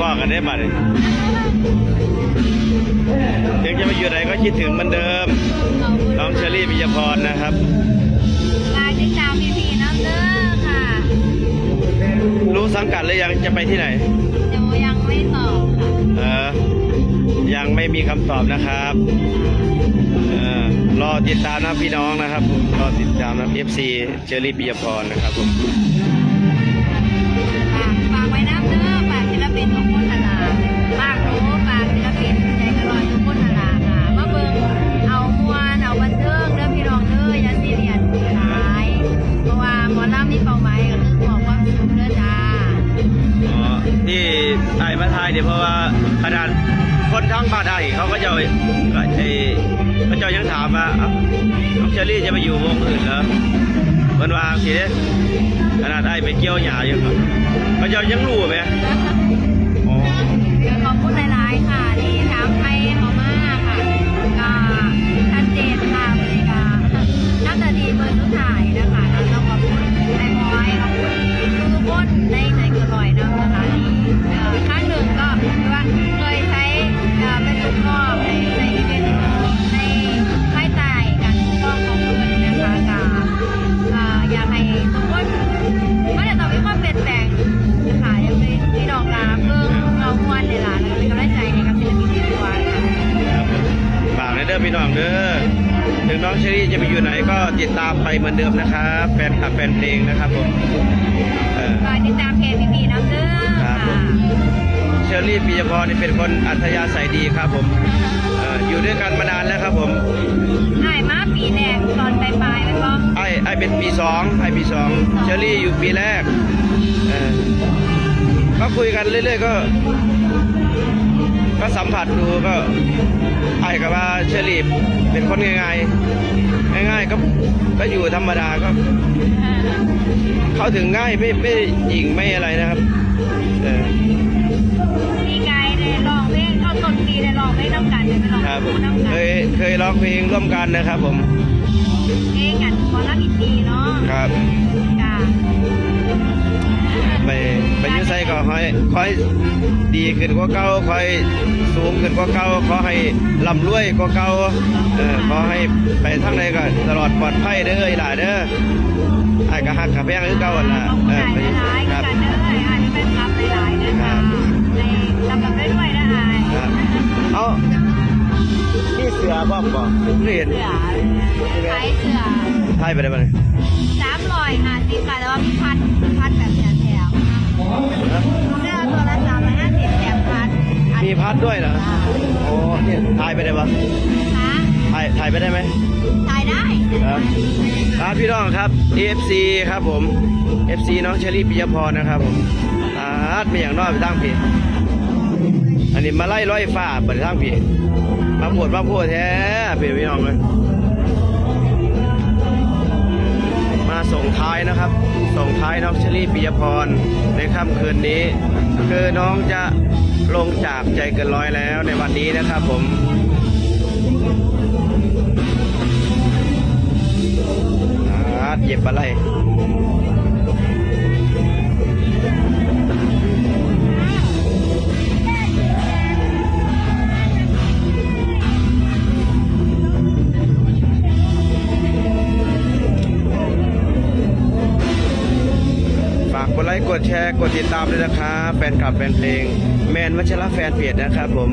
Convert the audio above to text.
พ่อกันได้บัดถึงจะไปอยู่ไหนก็คิดถึงเหมือนเดิม น้องเชอรี่ปิยพรนะครับฝากติดตามพี่พีน้ำเด้อค่ะ รู้สังกัดหรือยังจะไปที่ไหนเดียวยังไม่ตอบค่ะ เออ ยังไม่มีคำตอบนะครับเออรอติดตามนะพี่น้องนะครับผมรอติดตามนะ FC เชอรี่ปิยพรนะครับผม ไอ้มายเนี่ยเพราะว่าขนาดคนทั้งบ้านไอ้เขาก็จะไอ้เขาจะยังถามว่าอ้าน้องเชอรี่จะไปอยู่วงอื่นเหรอมันว่าสิเด้ขนาดไอ้ไปเกี่ยวหญ้าอยู่เขาจะยังรู้ไหมอ๋อขอบคุณหลาย ๆ ค่ะที่ถามไทยเขามาค่ะก็ชัดเจนค่ะเลยก็น่าจะดีเบอร์สุดท้ายนะคะ พี่น้องเด้อถึงน้องเชอรี่จะไปอยู่ไหนก็ติดตามไปเหมือนเดิมนะครับแฟนคลับแฟนเพลงนะครับผมเออฝากติดตามเพจพี่พีน้ำเด้อครับผค่ะมเชอรี่ปิยพรนี่เป็นคนอัธยาศัยดีครับผมเอออยู่ด้วยกันมานานแล้วครับผมถ่ายมาปีแรกตอนปลายๆมันก็ไอ้ไอ้เป็นปีสองไอ้ปีสองเชอรี่อยู่ปีแรกเออก็คุยกันเรื่อยๆก็ ก็สัมผัสดูก็ไอ้กับว่าเชอรี่เป็นคนง่ายๆง่ายๆก็ก็อยู่ธรรมดาก็ เข้าถึงง่ายไม่ไม่หยิงไม่อะไรนะครับเออมีไกด์ได้ลองเพลงเอาต้นปีได้ลองเพลงน้ำกันได้ไปลองครับผมน้ำกัเคนยเคยร้องเพลงร่วมกันนะครับผม เพลงกันขอรับอีกทีเนาะครับจ้า ไปไปอยุ่ไซก็คอยคอยดีขึ้นกว่าเก่าคอยสูงขึ้นกว่าเก่าขอให้ร่ำรวยกว่าเก่าเออขอให้ไปทางใดก็ตลอดปลอดภัยเด้อไอ้หล่าเด้อไอ้ก็ฮักกับแพงคือเก่าหั่นล่ะขอบคุเอณอไปหลายๆคกัรับนเด้อไอ้ที่เป็นรับหลายๆด้วยค่ะในลำดับได้ด้วยนะไอ้ครับเอานี่เสือบ้อมบ่เรียนเสือขายเสือไทยไปได้บ้างสามร้อยห้าสิบค่ะแต่ว่ามีพัดพัดแบบแถมแถม เสื้อตัวละสามร้อยห้าสิบแถมพัดมีพัดด้วยเหรอโอ้เนี่ยไทยไปได้ปะคะไทยไทยไปได้ไหมถ่ายได้ครับครับพี่น้องครับ FC ครับผม FC น้องเชอรี่ปิยพรนะครับผมอาดไม่อย่างน้อยไปตั้งพี่อันนี้มาไล่ร้อยฟ้าไปตั้งพี่มาปวดมาพูดแท้เป็นพี่น้องเลย ส่งท้ายนะครับ ส่งท้ายน้องเชอรี่ปิยพรในค่ำคืนนี้ คือน้องจะลงจากใจเกินร้อยแล้วในวันนี้นะครับผมอาดเย็บอะไร ดแชร์กดติดตามด้วยนะครับแฟนคลับแฟนเพลง แมนวัชระแฟนเพจนะครับผม